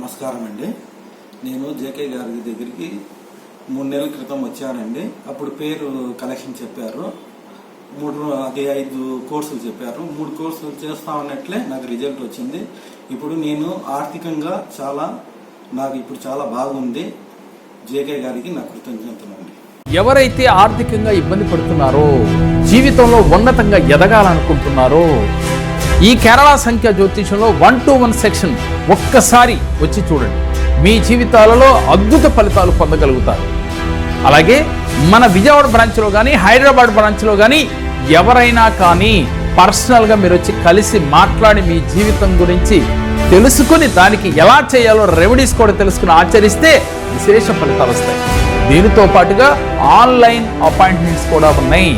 నమస్కారం అండి. నేను జేకే గారి దగ్గరికి మూడు నెలల క్రితం వచ్చానండి. అప్పుడు పేరు కలెక్షన్ చెప్పారు. మూడు అదే అది ఐదు కోర్సులు చెప్పారు. మూడు కోర్సులు చేస్తా ఉన్నట్లే నాకు రిజల్ట్ వచ్చింది. ఇప్పుడు నేను ఆర్థికంగా చాలా నాకు ఇప్పుడు చాలా బాగుంది. జేకే గారికి నా కృతజ్ఞతలండి ఎవరైతే ఆర్థికంగా ఇబ్బంది పడుతున్నారో జీవితంలో ఉన్నతంగా ఎదగాలనుకుంటున్నారో ఈ కేరళ సంఖ్య జ్యోతిషంలో వన్ టు వన్ సెక్షన్ ఒక్కసారి వచ్చి చూడండి. మీ జీవితాలలో అద్భుత ఫలితాలు పొందగలుగుతారు. అలాగే మన విజయవాడ బ్రాంచ్లో కానీ హైదరాబాద్ బ్రాంచ్లో కానీ ఎవరైనా కానీ పర్సనల్గా మీరు వచ్చి కలిసి మాట్లాడి మీ జీవితం గురించి తెలుసుకుని దానికి ఎలా చేయాలో రెమెడీస్ కూడా తెలుసుకుని ఆచరిస్తే విశేష ఫలితాలు వస్తాయి. దీనితో పాటుగా ఆన్లైన్ అపాయింట్మెంట్స్ కూడా ఉన్నాయి.